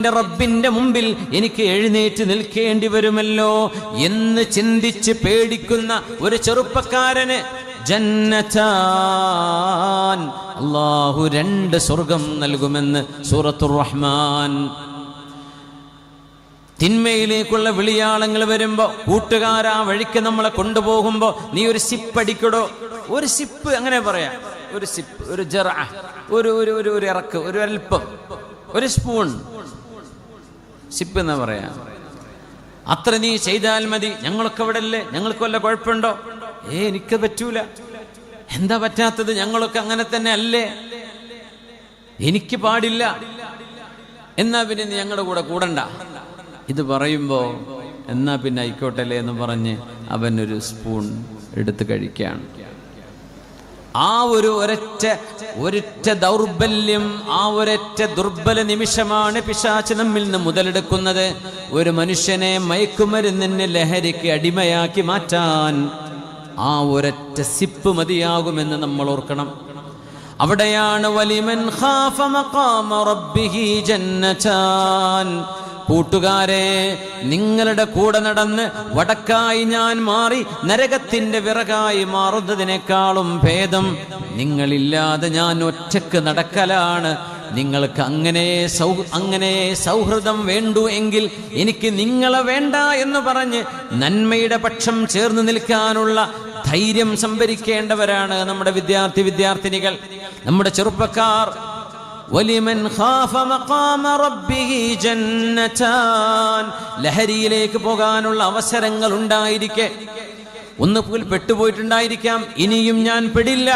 എന്റെ റബ്ബിന്റെ മുമ്പിൽ എനിക്ക് എഴുന്നേറ്റ് നിൽക്കേണ്ടി വരുമല്ലോ എന്ന് ചിന്തിച്ച് പേടിക്കുന്ന ഒരു ചെറുപ്പക്കാരന് അള്ളാഹു രണ്ട് സ്വർഗം നൽകുമെന്ന് സൂറത്തുർ റഹ്മാൻ. തിന്മയിലേക്കുള്ള വിളിയാളങ്ങൾ വരുമ്പോ കൂട്ടുകാരാ വഴിക്ക് നമ്മളെ കൊണ്ടുപോകുമ്പോ നീ ഒരു സിപ്പ് അടിക്കടോ? ഒരു സിപ്പ് അങ്ങനെ പറയാം. ഒരു സിപ്പ് ഒരു ജറ ഒരു ഒരു ഒരു ഇറക്ക് ഒരു അല്പം ഒരു സ്പൂൺ സിപ്പ് എന്ന് പറയാ? അത്ര നീ ചെയ്താൽ മതി. ഞങ്ങളൊക്കെ ഇവിടെ അല്ലേ ഞങ്ങൾക്ക് വല്ല കുഴപ്പമുണ്ടോ? ഏ എനിക്ക് പറ്റൂല. എന്താ പറ്റാത്തത്? ഞങ്ങളൊക്കെ അങ്ങനെ തന്നെ അല്ലേ? എനിക്ക് പാടില്ല. എന്നാ പിന്നെ നീ ഞങ്ങളുടെ കൂടെ കൂടണ്ട. ഇത് പറയുമ്പോ എന്നാ പിന്നെ ആയിക്കോട്ടല്ലേ എന്ന് പറഞ്ഞ് അവനൊരു സ്പൂൺ എടുത്ത് കഴിക്കുകയാണ്. ആ ഒരു ഒരൊറ്റ ഒരൊറ്റ ദൗർബല്യം ആ ഒരൊറ്റ ദുർബല നിമിഷമാണ് പിശാച്ച് നമ്മിൽ നിന്ന് മുതലെടുക്കുന്നത്. ഒരു മനുഷ്യനെ മയക്കുമരുന്നിന് ലഹരിക്ക് അടിമയാക്കി മാറ്റാൻ ആ ഒരൊറ്റ സിപ്പ് മതിയാകുമെന്ന് നമ്മൾ ഓർക്കണം. അവിടെയാണ് വലിമൻ ഖാഫ മഖാമ റബ്ബിഹി ജന്നതാൻ കൂട്ടുകാരെ നിങ്ങളുടെ കൂടെ നടന്ന് വടക്കായി ഞാൻ മാറി നരകത്തിന്റെ വിറകായി മാറുന്നതിനേക്കാളും ഭേദം നിങ്ങളില്ലാതെ ഞാൻ ഒറ്റയ്ക്ക് നടക്കലാണ്. നിങ്ങൾക്ക് അങ്ങനെ സൗ അങ്ങനെ സൗഹൃദം വേണ്ടു എങ്കിൽ എനിക്ക് നിങ്ങളെ വേണ്ട എന്ന് പറഞ്ഞ് നന്മയുടെ പക്ഷം ചേർന്ന് നിൽക്കാനുള്ള ധൈര്യം സംഭരിക്കേണ്ടവരാണ് നമ്മുടെ വിദ്യാർത്ഥി വിദ്യാർത്ഥിനികൾ. നമ്മുടെ ചെറുപ്പക്കാർ വലിമൻ ലഹരിയിലേക്ക് പോകാനുള്ള അവസരങ്ങൾ ഉണ്ടായിരിക്കെ ഒന്ന് പോൽ പെട്ടുപോയിട്ടുണ്ടായിരിക്കാം. ഇനിയും ഞാൻ പെടില്ല.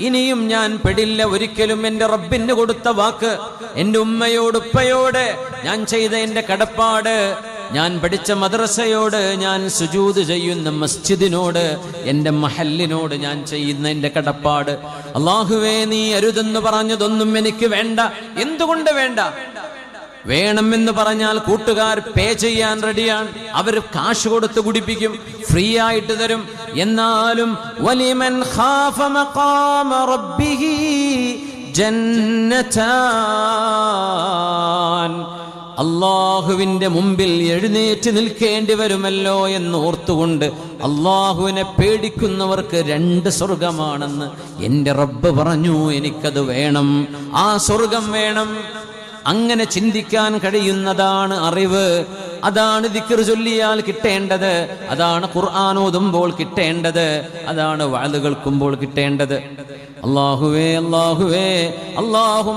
ഇനിയും ഞാൻ പെടില്ല. ഒരിക്കലും എന്റെ റബ്ബിന് കൊടുത്ത വാക്ക് എന്റെ ഉമ്മയോട് ഉപ്പയോട് ഞാൻ ചെയ്ത എന്റെ കടപ്പാട് ഞാൻ പഠിച്ച മദ്രസയോട് ഞാൻ സുജൂത് ചെയ്യുന്ന മസ്ജിദിനോട് എന്റെ മഹല്ലിനോട് ഞാൻ ചെയ്യുന്ന എന്റെ കടപ്പാട്. അള്ളാഹുവേ നീ അരുതെന്ന് പറഞ്ഞതൊന്നും എനിക്ക് വേണ്ട. എന്തുകൊണ്ട് വേണ്ട? വേണമെന്ന് പറഞ്ഞാൽ കൂട്ടുകാർ പേ ചെയ്യാൻ റെഡിയാണ്. അവർ കാശ് കൊടുത്ത് കുടിപ്പിക്കും ഫ്രീ ആയിട്ട് തരും. എന്നാലും വലിമൻ ഖാഫ അള്ളാഹുവിന്റെ മുമ്പിൽ എഴുന്നേറ്റ് നിൽക്കേണ്ടി വരുമല്ലോ എന്നോർത്തുകൊണ്ട് അള്ളാഹുവിനെ പേടിക്കുന്നവർക്ക് രണ്ട് സ്വർഗമാണെന്ന് എന്റെ റബ്ബ് പറഞ്ഞു എനിക്കത് വേണം. ആ സ്വർഗം വേണം. അങ്ങനെ ചിന്തിക്കാൻ കഴിയുന്നതാണ് അറിവ്. അതാണ് ദിക്കർ ചൊല്ലിയാൽ കിട്ടേണ്ടത്. അതാണ് ഖുർആൻ ഓതുമ്പോൾ കിട്ടേണ്ടത്. അതാണ് വാഴ് കേൾക്കുമ്പോൾ കിട്ടേണ്ടത്. അള്ളാഹുവേ അള്ളാഹുവേ അള്ളാഹു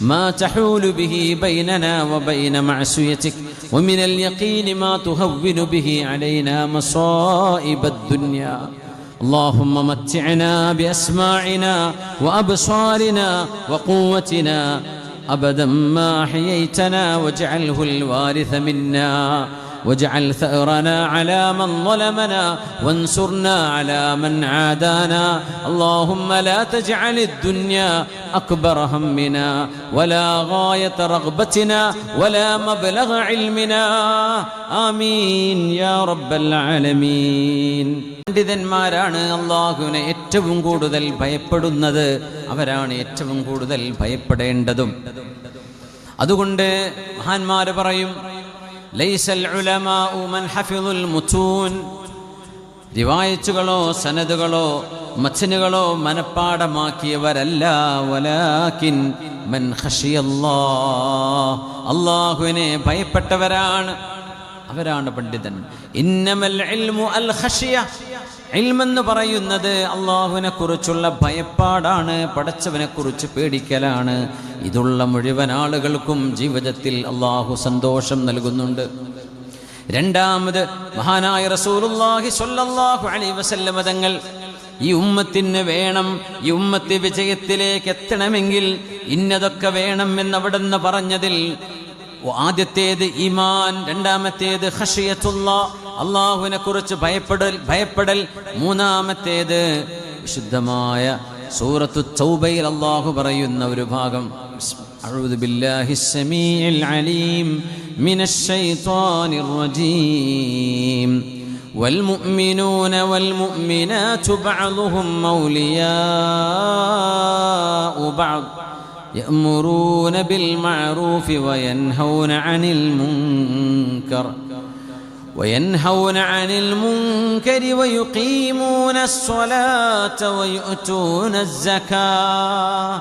ما تحول به بيننا وبين معصيتك ومن اليقين ما تهون به علينا مصائب الدنيا. اللهم متعنا بأسماعنا وأبصارنا وقوتنا. أبدا ما أحييتنا واجعله الوارث منا. واجعل ثأرنا على من ظلمنا وانصرنا على من عادانا اللهم لا تجعل الدنيا أكبر همنا ولا غاية رغبتنا ولا مبلغ علمنا آمين يا رب العالمين പണ്ഡിതന്മാരാണ് അള്ളാഹുവിനെ ഏറ്റവും കൂടുതൽ ഭയപ്പെടുന്നത് അവരാണ് ഏറ്റവും കൂടുതൽ ഭയപ്പെടേണ്ടതും അതുകൊണ്ട് മഹാന്മാര് പറയും ലൈസൽ ഉലമാഉ മൻ ഹഫിദുൽ മുത്തൂൻ റിവായത്തുകളോ സനദുകളോ മച്ചനുകളോ മനപ്പാടമാക്കിയവരല്ല വലാകിൻ മൻ ഖശിയല്ലാഹ് അള്ളാഹുവിനെ ഭയപ്പെട്ടവരാണ്. അവരാണ് പണ്ഡിതൻ ഇൽമെന്ന് പറയുന്നത് അള്ളാഹുവിനെ കുറിച്ചുള്ള ഭയപ്പാടാണ് പടച്ചവനെ കുറിച്ച് പേടിക്കലാണ്. ഇതുള്ള മുഴുവൻ ആളുകൾക്കും ജീവിതത്തിൽ അള്ളാഹു സന്തോഷം നൽകുന്നുണ്ട്. രണ്ടാമത് മഹാനായ റസൂലുള്ളാഹി സ്വല്ലല്ലാഹു അലൈഹി വസല്ലമ തങ്ങൾ ഈ ഉമ്മത്തിന് വേണം ഈ ഉമ്മത്തി വിജയത്തിലേക്ക് എത്തണമെങ്കിൽ ഇന്നതൊക്കെ വേണം എന്നവിടുന്ന് പറഞ്ഞതിൽ ആദ്യത്തേത് ഈമാൻ രണ്ടാമത്തേത് ഖഷിയത്തുള്ള അള്ളാഹുവിനെ കുറിച്ച് ഭയപ്പെടൽ ഭയപ്പെടൽ മൂന്നാമത്തേത് വിശുദ്ധമായ സൂറത്തു തൗബയിൽ അള്ളാഹു പറയുന്ന ഒരു ഭാഗം أعوذ بالله السميع العليم من الشيطان الرجيم والمؤمنون والمؤمنات بعضهم أولياء بعض يأمرون بالمعروف وينهون عن المنكر وينهون عن المنكر ويقيمون الصلاة ويؤتون الزكاة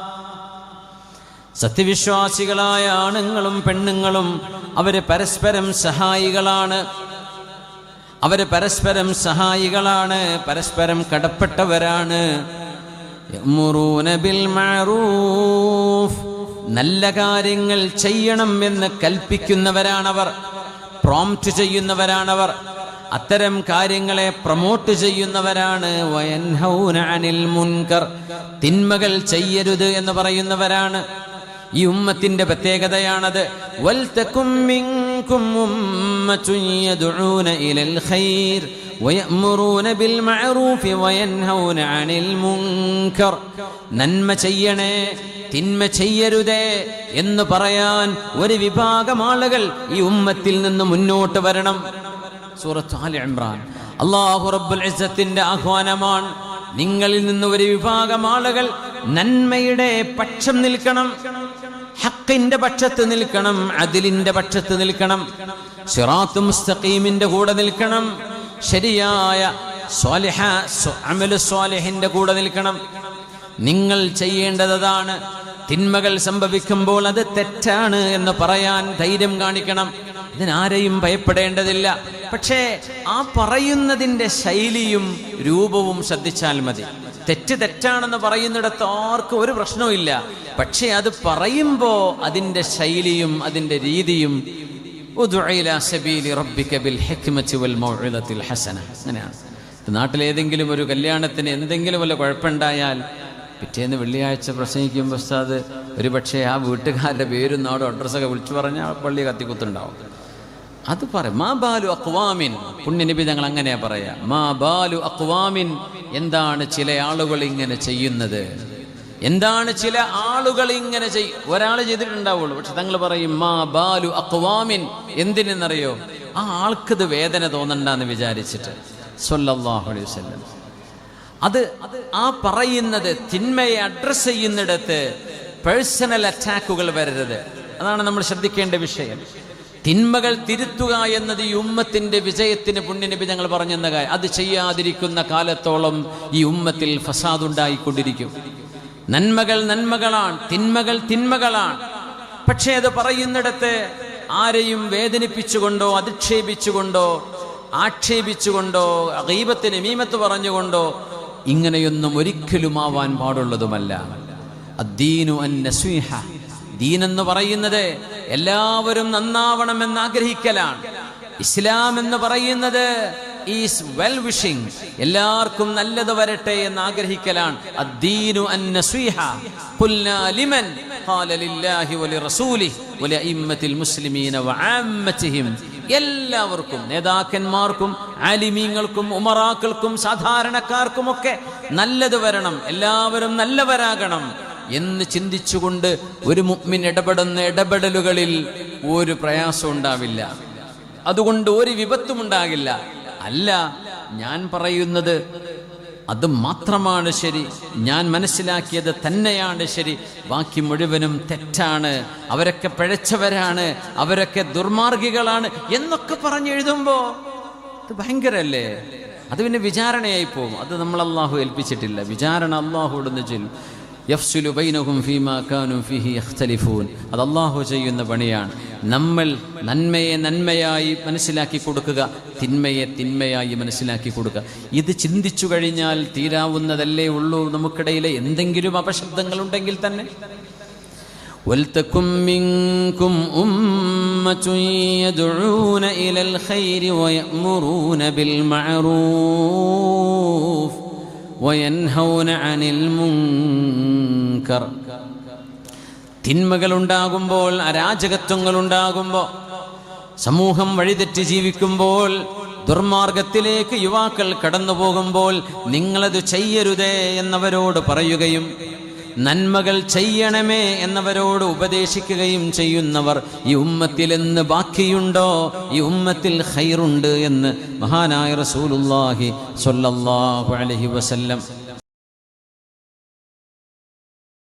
സത്യവിശ്വാസികളായ ആണുങ്ങളും പെണ്ണുങ്ങളും അവര് പരസ്പരം സഹായികളാണ് അവര് പരസ്പരം സഹായികളാണ് പരസ്പരം കടപ്പെട്ടവരാണ് യഅ്മുറൂന ബിൽ മഅറൂഫ് നല്ല കാര്യങ്ങൾ ചെയ്യണം എന്ന് കൽപ്പിക്കുന്നവരാണവർ പ്രോംപ്റ്റ് ചെയ്യുന്നവരാണവർ അത്തരം കാര്യങ്ങളെ പ്രൊമോട്ട് ചെയ്യുന്നവരാണ്. അനിൽ മുൻകർ. തിന്മകൾ ചെയ്യരുത് എന്ന് പറയുന്നവരാണ്. ഈ ഉമ്മത്തിന്റെ പ്രത്യേകതയാണത്. മിൻകും ഉമ്മത്തുൻ أمة يدعون ഖൈർ الخير ബിൽ بالمعروف وينهون അനിൽ മുൻകർ നന്മ ചെയ്യണേ തിന്മ ചെയ്യരുതേ എന്ന് പറയാൻ ഒരു വിഭാഗം ആളുകൾ ഈ ഉമ്മത്തിൽ നിന്ന് മുന്നോട്ട് വരണം. സൂറത്ത് ആലി ഇമ്രാൻ. അള്ളാഹു റബ്ബുൽ ഇസ്സത്തിന്റെ ആഹ്വാനമാണ് നിങ്ങളിൽ നിന്ന് ഒരു വിഭാഗം ആളുകൾ നന്മയുടെ പക്ഷം നിൽക്കണം ഹക്കിന്റെ പക്ഷത്ത് നിൽക്കണം അതിലിന്റെ പക്ഷത്ത് നിൽക്കണം സിറാത്തു മുസ്തഖീമിന്റെ കൂടെ നിൽക്കണം ശരിയായ സ്വാലിഹ സ്വ- അമലു സ്വാലിഹിന്റെ കൂടെ നിൽക്കണം. നിങ്ങൾ ചെയ്യേണ്ടത് അതാണ് തിന്മകൾ സംഭവിക്കുമ്പോൾ അത് തെറ്റാണ് എന്ന് പറയാൻ ധൈര്യം കാണിക്കണം. ഇതിനാരെയും ഭയപ്പെടേണ്ടതില്ല. പക്ഷേ ആ പറയുന്നതിന്റെ ശൈലിയും രൂപവും ശ്രദ്ധിച്ചാൽ മതി. തെറ്റ് തെറ്റാണെന്ന് പറയുന്നിടത്ത് ആർക്കും ഒരു പ്രശ്നവുമില്ല പക്ഷേ അത് പറയുമ്പോൾ അതിന്റെ ശൈലിയും അതിന്റെ രീതിയും അങ്ങനെയാണ്. നാട്ടിലേതെങ്കിലും ഒരു കല്യാണത്തിന് എന്തെങ്കിലും വല്ല കുഴപ്പമുണ്ടായാൽ പിറ്റേന്ന് വെള്ളിയാഴ്ച പ്രസംഗിക്കുമ്പോൾ ഉസ്താദ് ഒരു പക്ഷേ ആ വീട്ടുകാരുടെ പേരും നാടും അഡ്രസ്സൊക്കെ വിളിച്ചു പറഞ്ഞാൽ പള്ളി കത്തിക്കുത്തുണ്ടാവും. അത് പറയും മാ ബാലു അക്വാമിൻ പുണ്യനിബി ഞങ്ങൾ അങ്ങനെയാ പറയാ മാ ബാലു അക്വാമിൻ എന്താണ് ചില ആളുകൾ ഇങ്ങനെ ചെയ്യുന്നത്? എന്താണ് ചില ആളുകൾ ഇങ്ങനെ ചെയ്യും ഒരാൾ ചെയ്തിട്ടുണ്ടാവുള്ളൂ. പക്ഷെ തങ്ങൾ പറയും മാ ബാലു അക്വാമിൻ എന്തിനെന്നറിയോ? ആ ആൾക്കത് വേദന തോന്നണ്ടെന്ന് വിചാരിച്ചിട്ട്. സല്ലല്ലാഹു അലൈഹി വസല്ലം. അത് ആ പറയുന്നത് തിന്മയെ അഡ്രസ് ചെയ്യുന്നിടത്ത് പേഴ്സണൽ അറ്റാക്കുകൾ വരരുത്. അതാണ് നമ്മൾ ശ്രദ്ധിക്കേണ്ട വിഷയം. തിന്മകൾ തിരുത്തുക എന്നത് ഈ ഉമ്മത്തിന്റെ വിജയത്തിന് പുണ്യനബി ഞങ്ങൾ പറഞ്ഞെന്ന കാര്യം. അത് ചെയ്യാതിരിക്കുന്ന കാലത്തോളം ഈ ഉമ്മത്തിൽ ഫസാദ് ഉണ്ടായിക്കൊണ്ടിരിക്കും. നന്മകൾ നന്മകളാണ് തിന്മകൾ തിന്മകളാണ്. പക്ഷേ അത് പറയുന്നിടത്ത് ആരെയും വേദനിപ്പിച്ചുകൊണ്ടോ അധിക്ഷേപിച്ചുകൊണ്ടോ ആക്ഷേപിച്ചുകൊണ്ടോ അഗീപത്തിന് മീമത്ത് പറഞ്ഞുകൊണ്ടോ ഇങ്ങനെയൊന്നും ഒരിക്കലും ആവാൻ പാടുള്ളതുമല്ല. അദ്ദീനു അൻ നസീഹ. ദീൻ എന്ന് പറയുന്നത് എല്ലാവരും നന്നാവണമെന്ന് ആഗ്രഹിക്കലാണ്. ഇസ്ലാം എന്ന് പറയുന്നത് ഈസ് വെൽ വിഷിംഗ്. എല്ലാവർക്കും നല്ലത് വരട്ടെ എന്ന് ആഗ്രഹിക്കലാണ്. അദ്ദീനു അൻ നസീഹ. ഖുൽനാ ലിമൻ. ഖാല ലില്ലാഹി വലിറസൂലിഹി വലിഅഇമ്മത്തിൽ മുസ്ലിമീന വആമ്മത്തിഹിം എല്ലാവർക്കും നേതാക്കന്മാർക്കും ആലിമീങ്ങൾക്കും ഉമറാക്കൾക്കും സാധാരണക്കാർക്കുമൊക്കെ നല്ലത് വരണം എല്ലാവരും നല്ലവരാകണം എന്ന് ചിന്തിച്ചുകൊണ്ട് ഒരു മുഗ്മിൻ ഇടപെടുന്ന ഇടപെടലുകളിൽ ഒരു പ്രയാസം ഉണ്ടാവില്ല. അതുകൊണ്ട് ഒരു വിപത്തും ഉണ്ടാകില്ല അല്ല ഞാൻ പറയുന്നത് അത് മാത്രമാണ് ശരി. ഞാൻ മനസ്സിലാക്കിയത് തന്നെയാണ് ശരി. ബാക്കി മുഴുവനും തെറ്റാണ്. അവരൊക്കെ പിഴച്ചവരാണ്. അവരൊക്കെ ദുർമാർഗികളാണ് എന്നൊക്കെ പറഞ്ഞ് എഴുതുമ്പോ അത് ഭയങ്കരല്ലേ? അത് പിന്നെ വിചാരണയായി പോകും. അത് നമ്മൾ അള്ളാഹു ഏൽപ്പിച്ചിട്ടില്ല. വിചാരണ അള്ളാഹു ഇടുന്ന ചൊല്ലും യഫ്സുലു ബൈനഹും ഫീമാ കാനു ഫീഹി യഖ്തലിഫൂൻ അത് അള്ളാഹു ചെയ്യുന്ന പണിയാണ് നമ്മൾ നന്മയെ നന്മയായി മനസ്സിലാക്കി കൊടുക്കുക തിന്മയെ തിന്മയായി മനസ്സിലാക്കി കൊടുക്കുക ഇത് ചിന്തിച്ചു കഴിഞ്ഞാൽ തീരാവുന്നതല്ലേ ഉള്ളൂ നമുക്കിടയിലെ എന്തെങ്കിലും അപശബ്ദങ്ങൾ ഉണ്ടെങ്കിൽ തന്നെ ولتكن منكم أمة يدعون إلى الخير ويأمرون بالمعروف വയൻഹൗന അനിൽ മുങ്കർ തിന്മകളുണ്ടാകുമ്പോൾ അരാജകത്വങ്ങളുണ്ടാകുമ്പോൾ സമൂഹം വഴിതെറ്റി ജീവിക്കുമ്പോൾ ദുർമാർഗത്തിലേക്ക് യുവാക്കൾ കടന്നു പോകുമ്പോൾ നിങ്ങളത് ചെയ്യരുതേ എന്നവരോട് പറയുകയും നന്മകൾ ചെയ്യണമേ എന്നവരോട് ഉപദേശിക്കുകയും ചെയ്യുന്നവർ ഈ ഉമ്മത്തിൽ എന്ന് ബാക്കിയുണ്ടോ? ഈ ഉമ്മത്തിൽ ഹൈറുണ്ട് എന്ന് മഹാനായ റസൂലുല്ലാഹി സ്വല്ലല്ലാഹു അലൈഹി വസല്ലം